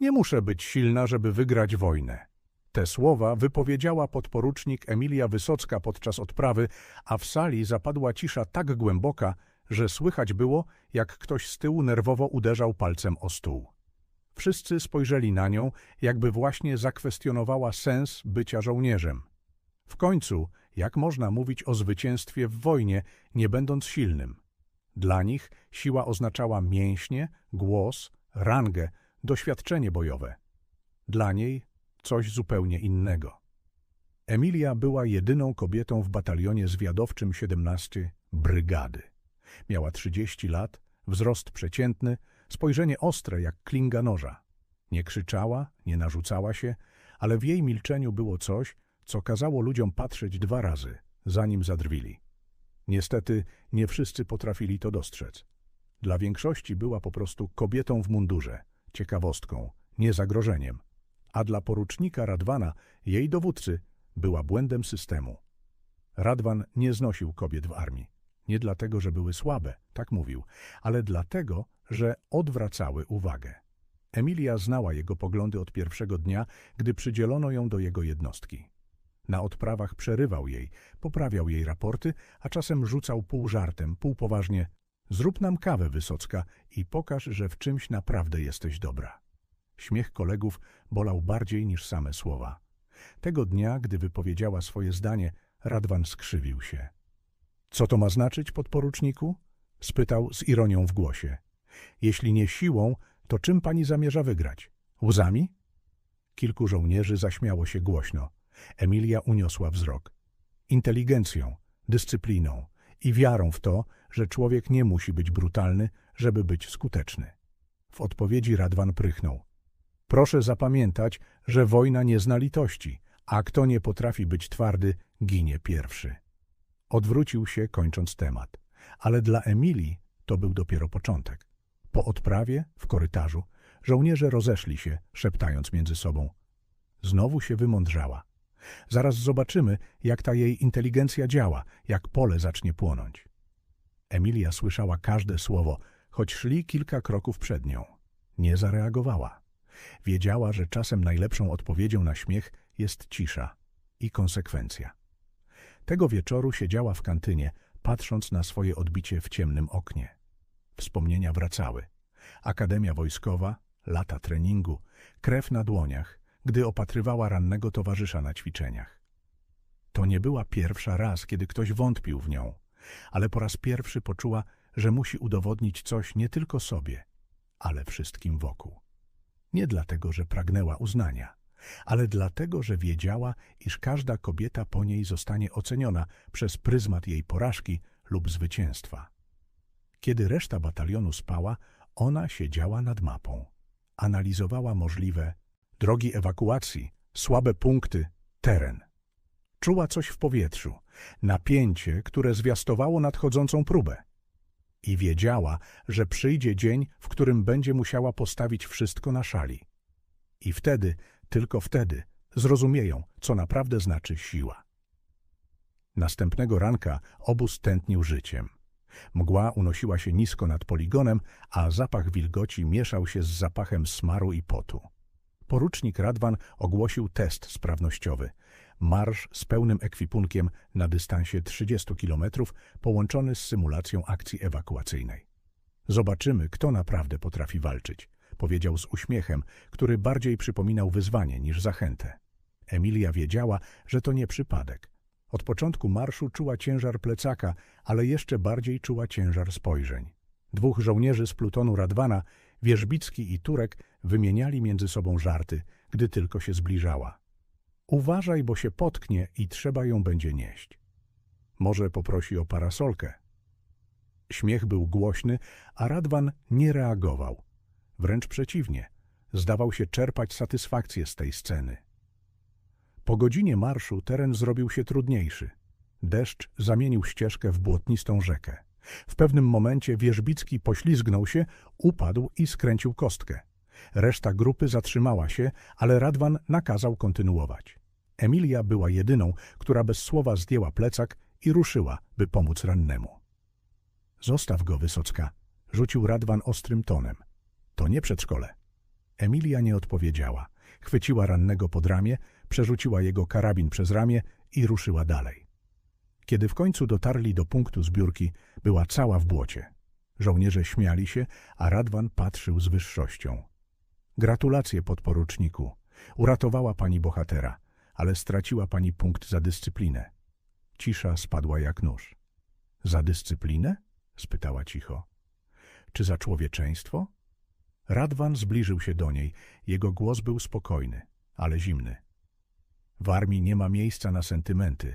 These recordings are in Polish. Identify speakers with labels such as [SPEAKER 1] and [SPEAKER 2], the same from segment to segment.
[SPEAKER 1] Nie muszę być silna, żeby wygrać wojnę. Te słowa wypowiedziała podporucznik Emilia Wysocka podczas odprawy, a w sali zapadła cisza tak głęboka, że słychać było, jak ktoś z tyłu nerwowo uderzał palcem o stół. Wszyscy spojrzeli na nią, jakby właśnie zakwestionowała sens bycia żołnierzem. W końcu, jak można mówić o zwycięstwie w wojnie, nie będąc silnym? Dla nich siła oznaczała mięśnie, głos, rangę, doświadczenie bojowe. Dla niej coś zupełnie innego. Emilia była jedyną kobietą w batalionie zwiadowczym 17 Brygady. Miała 30 lat, wzrost przeciętny, spojrzenie ostre jak klinga noża. Nie krzyczała, nie narzucała się, ale w jej milczeniu było coś, co kazało ludziom patrzeć dwa razy, zanim zadrwili. Niestety nie wszyscy potrafili to dostrzec. Dla większości była po prostu kobietą w mundurze, ciekawostką, nie zagrożeniem, a dla porucznika Radwana, jej dowódcy, była błędem systemu. Radwan nie znosił kobiet w armii. Nie dlatego, że były słabe, tak mówił, ale dlatego, że odwracały uwagę. Emilia znała jego poglądy od pierwszego dnia, gdy przydzielono ją do jego jednostki. Na odprawach przerywał jej, poprawiał jej raporty, a czasem rzucał pół żartem, pół poważnie Zrób nam kawę, Wysocka, i pokaż, że w czymś naprawdę jesteś dobra. Śmiech kolegów bolał bardziej niż same słowa. Tego dnia, gdy wypowiedziała swoje zdanie, Radwan skrzywił się. Co to ma znaczyć, podporuczniku? spytał z ironią w głosie. Jeśli nie siłą, to czym pani zamierza wygrać? Łzami? Kilku żołnierzy zaśmiało się głośno. Emilia uniosła wzrok. Inteligencją, dyscypliną i wiarą w to, że człowiek nie musi być brutalny, żeby być skuteczny. W odpowiedzi Radwan prychnął. Proszę zapamiętać, że wojna nie zna litości, a kto nie potrafi być twardy, ginie pierwszy. Odwrócił się, kończąc temat. Ale dla Emilii to był dopiero początek. Po odprawie, w korytarzu, żołnierze rozeszli się, szeptając między sobą. Znowu się wymądrzała. Zaraz zobaczymy, jak ta jej inteligencja działa, jak pole zacznie płonąć. Emilia słyszała każde słowo, choć szli kilka kroków przed nią. Nie zareagowała. Wiedziała, że czasem najlepszą odpowiedzią na śmiech jest cisza i konsekwencja. Tego wieczoru siedziała w kantynie, patrząc na swoje odbicie w ciemnym oknie. Wspomnienia wracały. Akademia wojskowa, lata treningu, krew na dłoniach, gdy opatrywała rannego towarzysza na ćwiczeniach. To nie była pierwsza raz, kiedy ktoś wątpił w nią, ale po raz pierwszy poczuła, że musi udowodnić coś nie tylko sobie, ale wszystkim wokół. Nie dlatego, że pragnęła uznania, ale dlatego, że wiedziała, iż każda kobieta po niej zostanie oceniona przez pryzmat jej porażki lub zwycięstwa. Kiedy reszta batalionu spała, ona siedziała nad mapą. Analizowała możliwe drogi ewakuacji, słabe punkty, teren. Czuła coś w powietrzu, napięcie, które zwiastowało nadchodzącą próbę. I wiedziała, że przyjdzie dzień, w którym będzie musiała postawić wszystko na szali. I wtedy, tylko wtedy, zrozumieją, co naprawdę znaczy siła. Następnego ranka obóz tętnił życiem. Mgła unosiła się nisko nad poligonem, a zapach wilgoci mieszał się z zapachem smaru i potu. Porucznik Radwan ogłosił test sprawnościowy. Marsz z pełnym ekwipunkiem na dystansie 30 km połączony z symulacją akcji ewakuacyjnej. Zobaczymy, kto naprawdę potrafi walczyć, powiedział z uśmiechem, który bardziej przypominał wyzwanie niż zachętę. Emilia wiedziała, że to nie przypadek. Od początku marszu czuła ciężar plecaka, ale jeszcze bardziej czuła ciężar spojrzeń. Dwóch żołnierzy z plutonu Radwana, Wierzbicki i Turek, wymieniali między sobą żarty, gdy tylko się zbliżała. Uważaj, bo się potknie i trzeba ją będzie nieść. Może poprosi o parasolkę. Śmiech był głośny, a Radwan nie reagował. Wręcz przeciwnie, zdawał się czerpać satysfakcję z tej sceny. Po godzinie marszu teren zrobił się trudniejszy. Deszcz zamienił ścieżkę w błotnistą rzekę. W pewnym momencie Wierzbicki poślizgnął się, upadł i skręcił kostkę. Reszta grupy zatrzymała się, ale Radwan nakazał kontynuować. Emilia była jedyną, która bez słowa zdjęła plecak i ruszyła, by pomóc rannemu. Zostaw go, Wysocka, rzucił Radwan ostrym tonem. To nie przedszkole. Emilia nie odpowiedziała. Chwyciła rannego pod ramię, przerzuciła jego karabin przez ramię i ruszyła dalej. Kiedy w końcu dotarli do punktu zbiórki, była cała w błocie. Żołnierze śmiali się, a Radwan patrzył z wyższością. Gratulacje, podporuczniku. Uratowała pani bohatera, ale straciła pani punkt za dyscyplinę. Cisza spadła jak nóż. Za dyscyplinę? spytała cicho. Czy za człowieczeństwo? Radwan zbliżył się do niej. Jego głos był spokojny, ale zimny. W armii nie ma miejsca na sentymenty.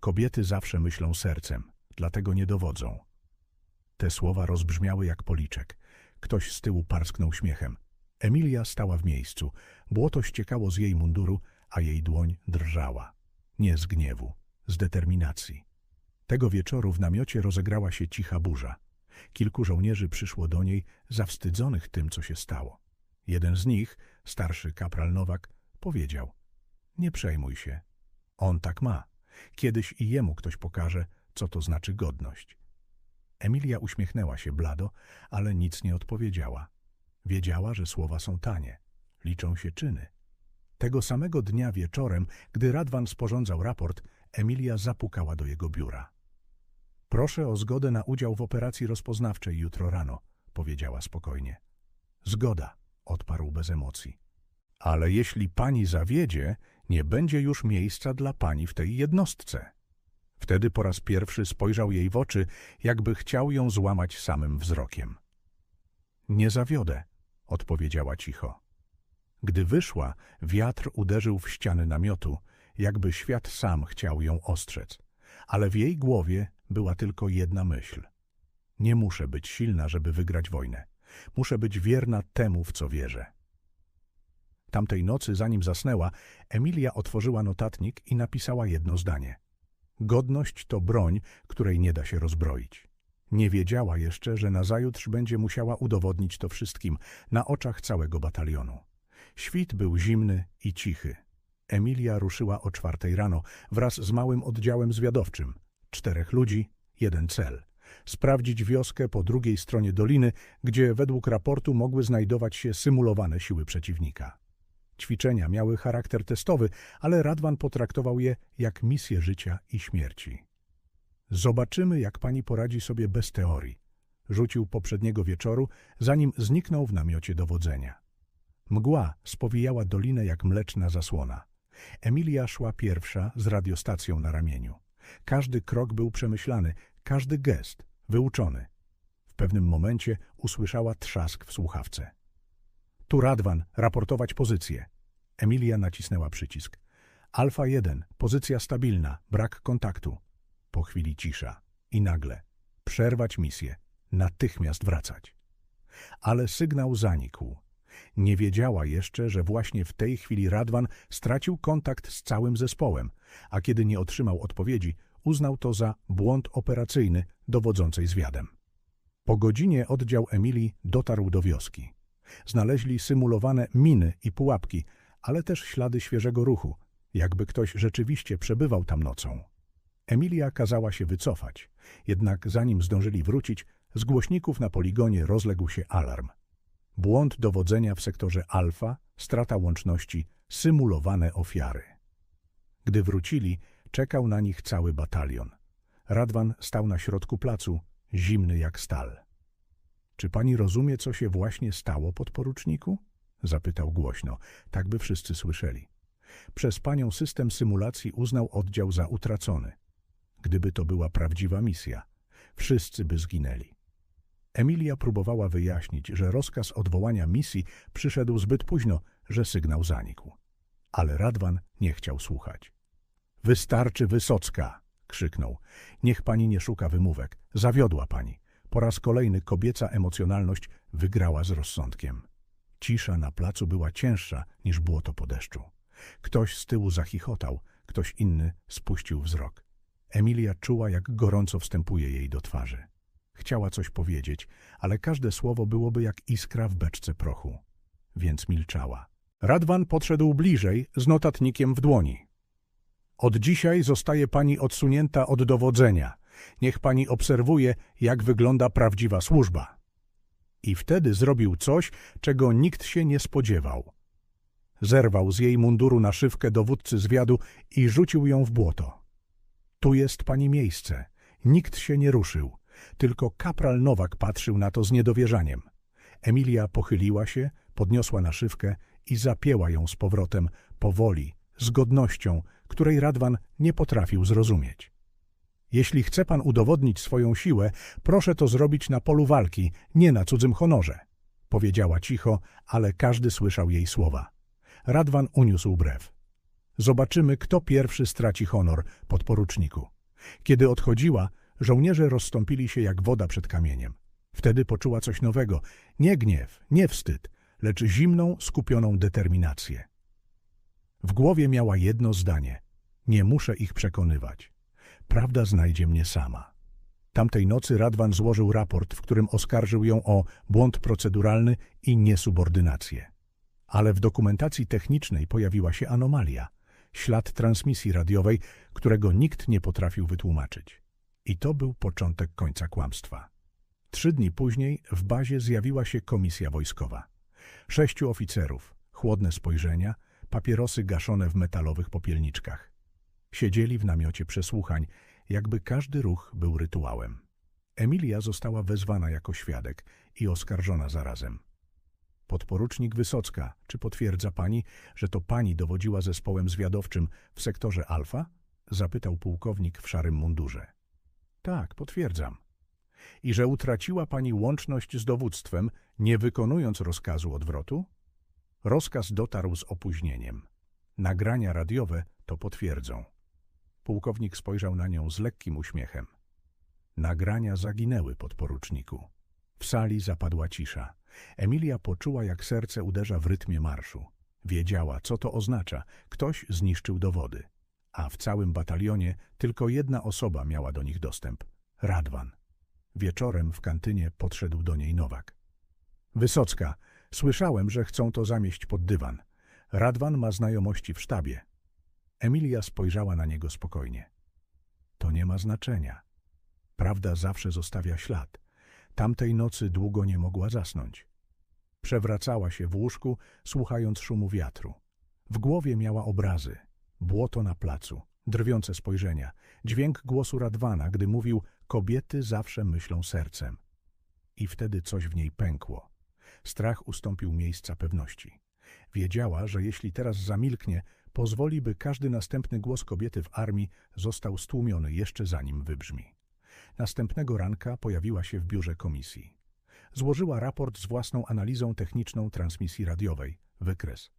[SPEAKER 1] Kobiety zawsze myślą sercem, dlatego nie dowodzą. Te słowa rozbrzmiały jak policzek. Ktoś z tyłu parsknął śmiechem. Emilia stała w miejscu. Błoto ściekało z jej munduru, a jej dłoń drżała. Nie z gniewu, z determinacji. Tego wieczoru w namiocie rozegrała się cicha burza. Kilku żołnierzy przyszło do niej, zawstydzonych tym, co się stało. Jeden z nich, starszy kapral Nowak, powiedział – nie przejmuj się. On tak ma. Kiedyś i jemu ktoś pokaże, co to znaczy godność. Emilia uśmiechnęła się blado, ale nic nie odpowiedziała. Wiedziała, że słowa są tanie. Liczą się czyny. Tego samego dnia wieczorem, gdy Radwan sporządzał raport, Emilia zapukała do jego biura. Proszę o zgodę na udział w operacji rozpoznawczej jutro rano, powiedziała spokojnie. Zgoda, odparł bez emocji. Ale jeśli pani zawiedzie, nie będzie już miejsca dla pani w tej jednostce. Wtedy po raz pierwszy spojrzał jej w oczy, jakby chciał ją złamać samym wzrokiem. Nie zawiodę, odpowiedziała cicho. Gdy wyszła, wiatr uderzył w ściany namiotu, jakby świat sam chciał ją ostrzec. Ale w jej głowie była tylko jedna myśl. Nie muszę być silna, żeby wygrać wojnę. Muszę być wierna temu, w co wierzę. Tamtej nocy, zanim zasnęła, Emilia otworzyła notatnik i napisała jedno zdanie. Godność to broń, której nie da się rozbroić. Nie wiedziała jeszcze, że nazajutrz będzie musiała udowodnić to wszystkim, na oczach całego batalionu. Świt był zimny i cichy. Emilia ruszyła o czwartej rano wraz z małym oddziałem zwiadowczym. Czterech ludzi, jeden cel. Sprawdzić wioskę po drugiej stronie doliny, gdzie według raportu mogły znajdować się symulowane siły przeciwnika. Ćwiczenia miały charakter testowy, ale Radwan potraktował je jak misję życia i śmierci. Zobaczymy, jak pani poradzi sobie bez teorii. Rzucił poprzedniego wieczoru, zanim zniknął w namiocie dowodzenia. Mgła spowijała dolinę jak mleczna zasłona. Emilia szła pierwsza z radiostacją na ramieniu. Każdy krok był przemyślany, każdy gest wyuczony. W pewnym momencie usłyszała trzask w słuchawce. Tu Radwan, raportować pozycję. Emilia nacisnęła przycisk. Alfa 1, pozycja stabilna, brak kontaktu. Po chwili cisza. I nagle. Przerwać misję. Natychmiast wracać. Ale sygnał zanikł. Nie wiedziała jeszcze, że właśnie w tej chwili Radwan stracił kontakt z całym zespołem, a kiedy nie otrzymał odpowiedzi, uznał to za błąd operacyjny dowodzącej zwiadem. Po godzinie oddział Emilii dotarł do wioski. Znaleźli symulowane miny i pułapki, ale też ślady świeżego ruchu, jakby ktoś rzeczywiście przebywał tam nocą. Emilia kazała się wycofać, jednak zanim zdążyli wrócić, z głośników na poligonie rozległ się alarm. Błąd dowodzenia w sektorze alfa, strata łączności, symulowane ofiary. Gdy wrócili, czekał na nich cały batalion. Radwan stał na środku placu, zimny jak stal. Czy pani rozumie, co się właśnie stało, podporuczniku? Zapytał głośno, tak by wszyscy słyszeli. Przez panią system symulacji uznał oddział za utracony. Gdyby to była prawdziwa misja, wszyscy by zginęli. Emilia próbowała wyjaśnić, że rozkaz odwołania misji przyszedł zbyt późno, że sygnał zanikł. Ale Radwan nie chciał słuchać. Wystarczy Wysocka! krzyknął. Niech pani nie szuka wymówek. Zawiodła pani. Po raz kolejny kobieca emocjonalność wygrała z rozsądkiem. Cisza na placu była cięższa niż błoto po deszczu. Ktoś z tyłu zachichotał, ktoś inny spuścił wzrok. Emilia czuła, jak gorąco wstępuje jej do twarzy. Chciała coś powiedzieć, ale każde słowo byłoby jak iskra w beczce prochu. Więc milczała. Radwan podszedł bliżej z notatnikiem w dłoni. Od dzisiaj zostaje pani odsunięta od dowodzenia. Niech pani obserwuje, jak wygląda prawdziwa służba. I wtedy zrobił coś, czego nikt się nie spodziewał. Zerwał z jej munduru naszywkę dowódcy zwiadu i rzucił ją w błoto. Tu jest pani miejsce. Nikt się nie ruszył. Tylko kapral Nowak patrzył na to z niedowierzaniem. Emilia pochyliła się, podniosła naszywkę i zapięła ją z powrotem, powoli, z godnością, której Radwan nie potrafił zrozumieć. Jeśli chce pan udowodnić swoją siłę, proszę to zrobić na polu walki, nie na cudzym honorze. Powiedziała cicho, ale każdy słyszał jej słowa. Radwan uniósł brew. Zobaczymy, kto pierwszy straci honor, podporuczniku. Kiedy odchodziła, żołnierze rozstąpili się jak woda przed kamieniem. Wtedy poczuła coś nowego. Nie gniew, nie wstyd, lecz zimną, skupioną determinację. W głowie miała jedno zdanie. Nie muszę ich przekonywać. Prawda znajdzie mnie sama. Tamtej nocy Radwan złożył raport, w którym oskarżył ją o błąd proceduralny i niesubordynację. Ale w dokumentacji technicznej pojawiła się anomalia. Ślad transmisji radiowej, którego nikt nie potrafił wytłumaczyć. I to był początek końca kłamstwa. Trzy dni później w bazie zjawiła się komisja wojskowa. Sześciu oficerów, chłodne spojrzenia, papierosy gaszone w metalowych popielniczkach. Siedzieli w namiocie przesłuchań, jakby każdy ruch był rytuałem. Emilia została wezwana jako świadek i oskarżona zarazem. Podporucznik Wysocka, czy potwierdza pani, że to pani dowodziła zespołem zwiadowczym w sektorze Alfa? Zapytał pułkownik w szarym mundurze. Tak, potwierdzam. I że utraciła pani łączność z dowództwem, nie wykonując rozkazu odwrotu? Rozkaz dotarł z opóźnieniem. Nagrania radiowe to potwierdzą. Pułkownik spojrzał na nią z lekkim uśmiechem. Nagrania zaginęły, podporuczniku. W sali zapadła cisza. Emilia poczuła, jak serce uderza w rytmie marszu. Wiedziała, co to oznacza. Ktoś zniszczył dowody. A w całym batalionie tylko jedna osoba miała do nich dostęp. Radwan. Wieczorem w kantynie podszedł do niej Nowak. Wysocka, słyszałem, że chcą to zamieść pod dywan. Radwan ma znajomości w sztabie. Emilia spojrzała na niego spokojnie. To nie ma znaczenia. Prawda zawsze zostawia ślad. Tamtej nocy długo nie mogła zasnąć. Przewracała się w łóżku, słuchając szumu wiatru. W głowie miała obrazy. Błoto na placu, drwiące spojrzenia, dźwięk głosu Radwana, gdy mówił kobiety zawsze myślą sercem. I wtedy coś w niej pękło. Strach ustąpił miejsca pewności. Wiedziała, że jeśli teraz zamilknie, pozwoli, by każdy następny głos kobiety w armii został stłumiony jeszcze zanim wybrzmi. Następnego ranka pojawiła się w biurze komisji. Złożyła raport z własną analizą techniczną transmisji radiowej, wykres.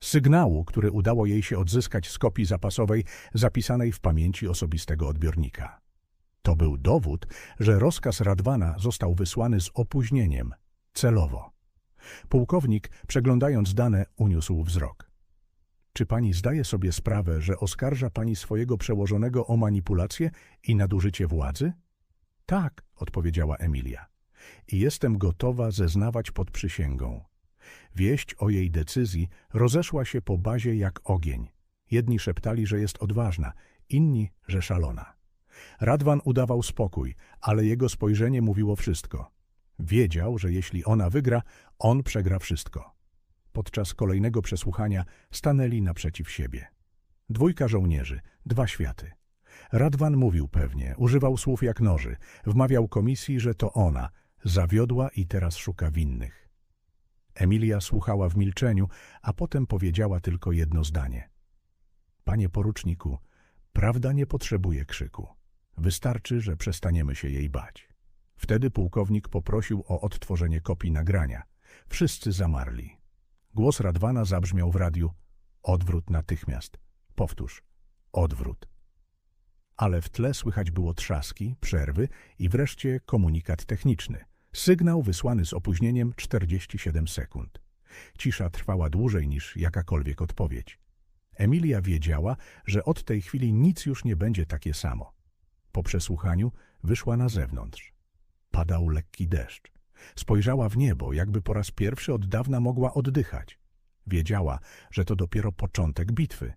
[SPEAKER 1] Sygnału, który udało jej się odzyskać z kopii zapasowej zapisanej w pamięci osobistego odbiornika. To był dowód, że rozkaz Radwana został wysłany z opóźnieniem, celowo. Pułkownik, przeglądając dane, uniósł wzrok. Czy pani zdaje sobie sprawę, że oskarża pani swojego przełożonego o manipulację i nadużycie władzy? Tak, odpowiedziała Emilia. I jestem gotowa zeznawać pod przysięgą. Wieść o jej decyzji rozeszła się po bazie jak ogień. Jedni szeptali, że jest odważna, inni, że szalona. Radwan udawał spokój, ale jego spojrzenie mówiło wszystko. Wiedział, że jeśli ona wygra, on przegra wszystko. Podczas kolejnego przesłuchania stanęli naprzeciw siebie. Dwójka żołnierzy, dwa światy. Radwan mówił pewnie, używał słów jak noży, wmawiał komisji, że to ona, zawiodła i teraz szuka winnych. Emilia słuchała w milczeniu, a potem powiedziała tylko jedno zdanie. Panie poruczniku, prawda nie potrzebuje krzyku. Wystarczy, że przestaniemy się jej bać. Wtedy pułkownik poprosił o odtworzenie kopii nagrania. Wszyscy zamarli. Głos Radwana zabrzmiał w radiu. Odwrót natychmiast. Powtórz. Odwrót. Ale w tle słychać było trzaski, przerwy i wreszcie komunikat techniczny. Sygnał wysłany z opóźnieniem 47 sekund. Cisza trwała dłużej niż jakakolwiek odpowiedź. Emilia wiedziała, że od tej chwili nic już nie będzie takie samo. Po przesłuchaniu wyszła na zewnątrz. Padał lekki deszcz. Spojrzała w niebo, jakby po raz pierwszy od dawna mogła oddychać. Wiedziała, że to dopiero początek bitwy.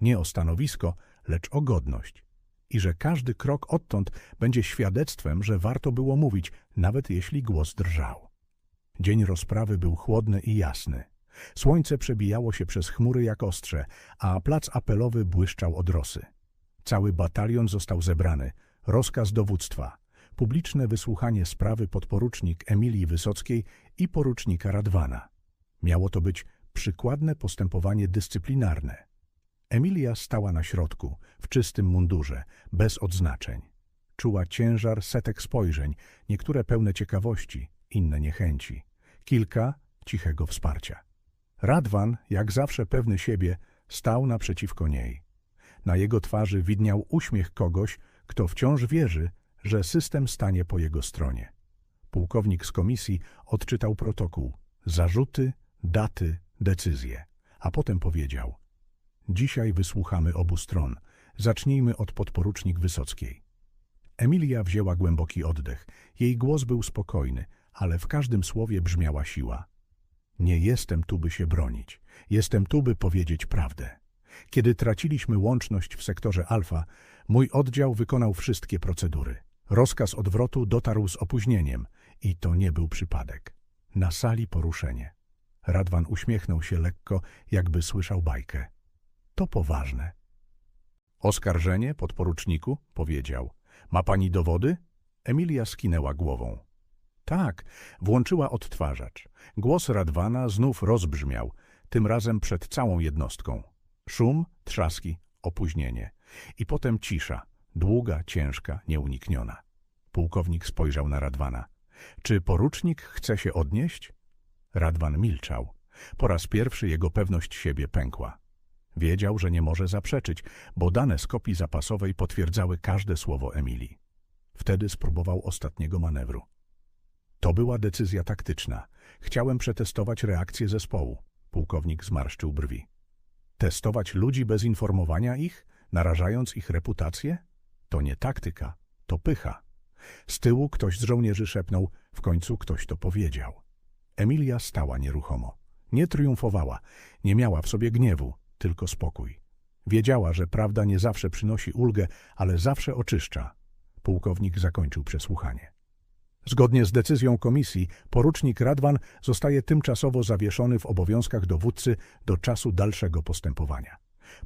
[SPEAKER 1] Nie o stanowisko, lecz o godność. I że każdy krok odtąd będzie świadectwem, że warto było mówić, nawet jeśli głos drżał. Dzień rozprawy był chłodny i jasny. Słońce przebijało się przez chmury jak ostrze, a plac apelowy błyszczał od rosy. Cały batalion został zebrany, rozkaz dowództwa, publiczne wysłuchanie sprawy podporucznik Emilii Wysockiej i porucznika Radwana. Miało to być przykładne postępowanie dyscyplinarne. Emilia stała na środku, w czystym mundurze, bez odznaczeń. Czuła ciężar setek spojrzeń, niektóre pełne ciekawości, inne niechęci, kilka cichego wsparcia. Radwan, jak zawsze pewny siebie, stał naprzeciwko niej. Na jego twarzy widniał uśmiech kogoś, kto wciąż wierzy, że system stanie po jego stronie. Pułkownik z komisji odczytał protokół, zarzuty, daty, decyzje, a potem powiedział: Dzisiaj wysłuchamy obu stron. Zacznijmy od podporucznik Wysockiej. Emilia wzięła głęboki oddech. Jej głos był spokojny, ale w każdym słowie brzmiała siła. Nie jestem tu, by się bronić. Jestem tu, by powiedzieć prawdę. Kiedy traciliśmy łączność w sektorze alfa, mój oddział wykonał wszystkie procedury. Rozkaz odwrotu dotarł z opóźnieniem i to nie był przypadek. Na sali poruszenie. Radwan uśmiechnął się lekko, jakby słyszał bajkę. To poważne. Oskarżenie, podporuczniku, powiedział. Ma pani dowody? Emilia skinęła głową. Tak, włączyła odtwarzacz. Głos Radwana znów rozbrzmiał, tym razem przed całą jednostką. Szum, trzaski, opóźnienie. I potem cisza, długa, ciężka, nieunikniona. Pułkownik spojrzał na Radwana. Czy porucznik chce się odnieść? Radwan milczał. Po raz pierwszy jego pewność siebie pękła. Wiedział, że nie może zaprzeczyć, bo dane z kopii zapasowej potwierdzały każde słowo Emilii. Wtedy spróbował ostatniego manewru. To była decyzja taktyczna. Chciałem przetestować reakcję zespołu. Pułkownik zmarszczył brwi. Testować ludzi bez informowania ich, narażając ich reputację? To nie taktyka, to pycha. Z tyłu ktoś z żołnierzy szepnął, w końcu ktoś to powiedział. Emilia stała nieruchomo. Nie triumfowała, nie miała w sobie gniewu, tylko spokój. Wiedziała, że prawda nie zawsze przynosi ulgę, ale zawsze oczyszcza. Pułkownik zakończył przesłuchanie. Zgodnie z decyzją komisji, porucznik Radwan zostaje tymczasowo zawieszony w obowiązkach dowódcy do czasu dalszego postępowania.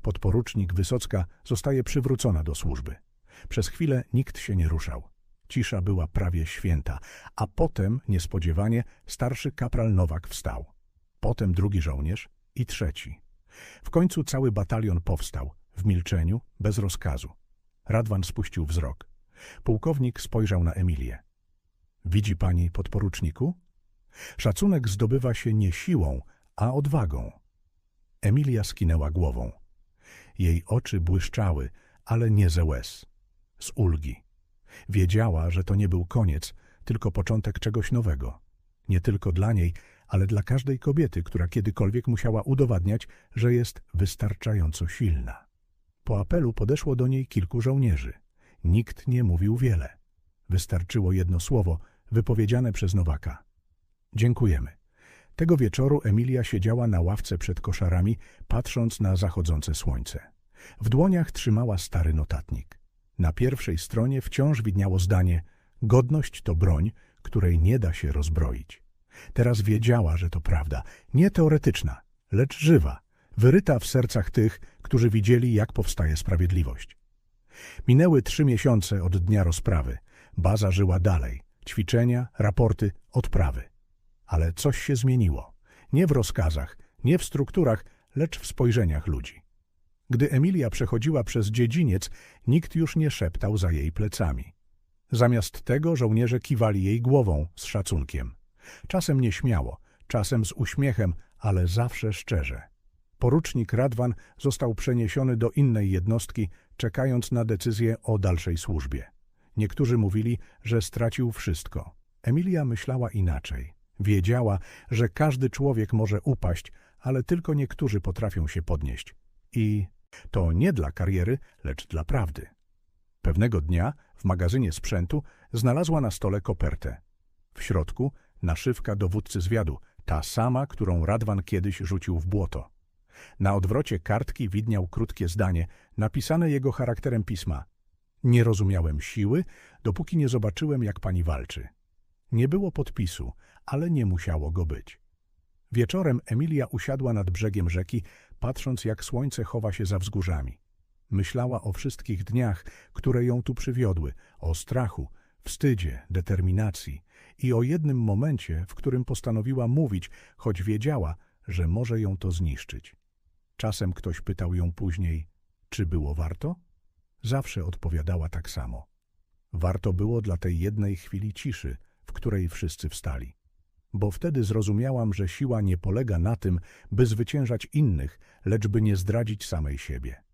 [SPEAKER 1] Podporucznik Wysocka zostaje przywrócona do służby. Przez chwilę nikt się nie ruszał. Cisza była prawie święta, a potem, niespodziewanie, starszy kapral Nowak wstał. Potem drugi żołnierz i trzeci. W końcu cały batalion powstał, w milczeniu, bez rozkazu. Radwan spuścił wzrok. Pułkownik spojrzał na Emilię. Widzi pani, podporuczniku? Szacunek zdobywa się nie siłą, a odwagą. Emilia skinęła głową. Jej oczy błyszczały, ale nie ze łez. Z ulgi. Wiedziała, że to nie był koniec, tylko początek czegoś nowego. Nie tylko dla niej, ale dla każdej kobiety, która kiedykolwiek musiała udowadniać, że jest wystarczająco silna. Po apelu podeszło do niej kilku żołnierzy. Nikt nie mówił wiele. Wystarczyło jedno słowo, wypowiedziane przez Nowaka. Dziękujemy. Tego wieczoru Emilia siedziała na ławce przed koszarami, patrząc na zachodzące słońce. W dłoniach trzymała stary notatnik. Na pierwszej stronie wciąż widniało zdanie Godność to broń, której nie da się rozbroić. Teraz wiedziała, że to prawda, nie teoretyczna, lecz żywa, wyryta w sercach tych, którzy widzieli, jak powstaje sprawiedliwość. Minęły trzy miesiące od dnia rozprawy. Baza żyła dalej. Ćwiczenia, raporty, odprawy. Ale coś się zmieniło. Nie w rozkazach, nie w strukturach, lecz w spojrzeniach ludzi. Gdy Emilia przechodziła przez dziedziniec, nikt już nie szeptał za jej plecami. Zamiast tego żołnierze kiwali jej głową z szacunkiem. Czasem nieśmiało, czasem z uśmiechem, ale zawsze szczerze. Porucznik Radwan został przeniesiony do innej jednostki, czekając na decyzję o dalszej służbie. Niektórzy mówili, że stracił wszystko. Emilia myślała inaczej. Wiedziała, że każdy człowiek może upaść, ale tylko niektórzy potrafią się podnieść. I to nie dla kariery, lecz dla prawdy. Pewnego dnia w magazynie sprzętu znalazła na stole kopertę. W środku naszywka dowódcy zwiadu, ta sama, którą Radwan kiedyś rzucił w błoto. Na odwrocie kartki widniał krótkie zdanie, napisane jego charakterem pisma. Nie rozumiałem siły, dopóki nie zobaczyłem, jak pani walczy. Nie było podpisu, ale nie musiało go być. Wieczorem Emilia usiadła nad brzegiem rzeki, patrząc jak słońce chowa się za wzgórzami. Myślała o wszystkich dniach, które ją tu przywiodły, o strachu, wstydzie, determinacji i o jednym momencie, w którym postanowiła mówić, choć wiedziała, że może ją to zniszczyć. Czasem ktoś pytał ją później, czy było warto? Zawsze odpowiadała tak samo. Warto było dla tej jednej chwili ciszy, w której wszyscy wstali. Bo wtedy zrozumiałam, że siła nie polega na tym, by zwyciężać innych, lecz by nie zdradzić samej siebie.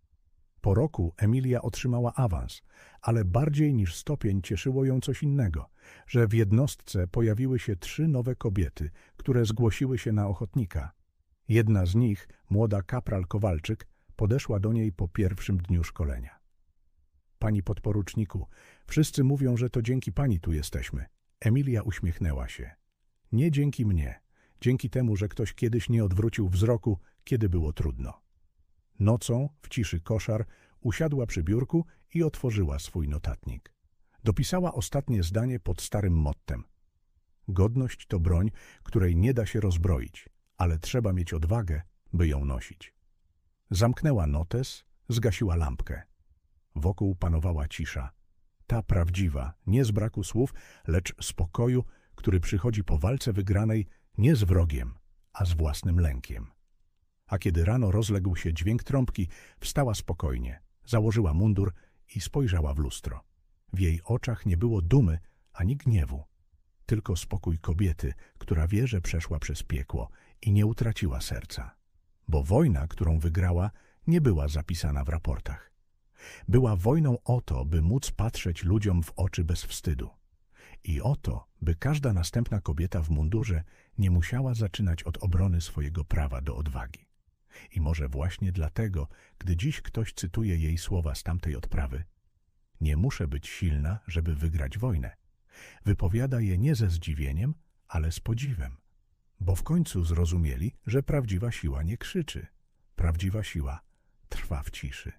[SPEAKER 1] Po roku Emilia otrzymała awans, ale bardziej niż stopień cieszyło ją coś innego, że w jednostce pojawiły się trzy nowe kobiety, które zgłosiły się na ochotnika. Jedna z nich, młoda kapral Kowalczyk, podeszła do niej po pierwszym dniu szkolenia. Pani podporuczniku, wszyscy mówią, że to dzięki pani tu jesteśmy. Emilia uśmiechnęła się. Nie dzięki mnie, dzięki temu, że ktoś kiedyś nie odwrócił wzroku, kiedy było trudno. Nocą, w ciszy koszar, usiadła przy biurku i otworzyła swój notatnik. Dopisała ostatnie zdanie pod starym mottem. Godność to broń, której nie da się rozbroić, ale trzeba mieć odwagę, by ją nosić. Zamknęła notes, zgasiła lampkę. Wokół panowała cisza. Ta prawdziwa, nie z braku słów, lecz spokoju, który przychodzi po walce wygranej nie z wrogiem, a z własnym lękiem. A kiedy rano rozległ się dźwięk trąbki, wstała spokojnie, założyła mundur i spojrzała w lustro. W jej oczach nie było dumy ani gniewu, tylko spokój kobiety, która wie, że przeszła przez piekło i nie utraciła serca. Bo wojna, którą wygrała, nie była zapisana w raportach. Była wojną o to, by móc patrzeć ludziom w oczy bez wstydu. I o to, by każda następna kobieta w mundurze nie musiała zaczynać od obrony swojego prawa do odwagi. I może właśnie dlatego, gdy dziś ktoś cytuje jej słowa z tamtej odprawy, nie muszę być silna, żeby wygrać wojnę. Wypowiada je nie ze zdziwieniem, ale z podziwem, bo w końcu zrozumieli, że prawdziwa siła nie krzyczy. Prawdziwa siła trwa w ciszy.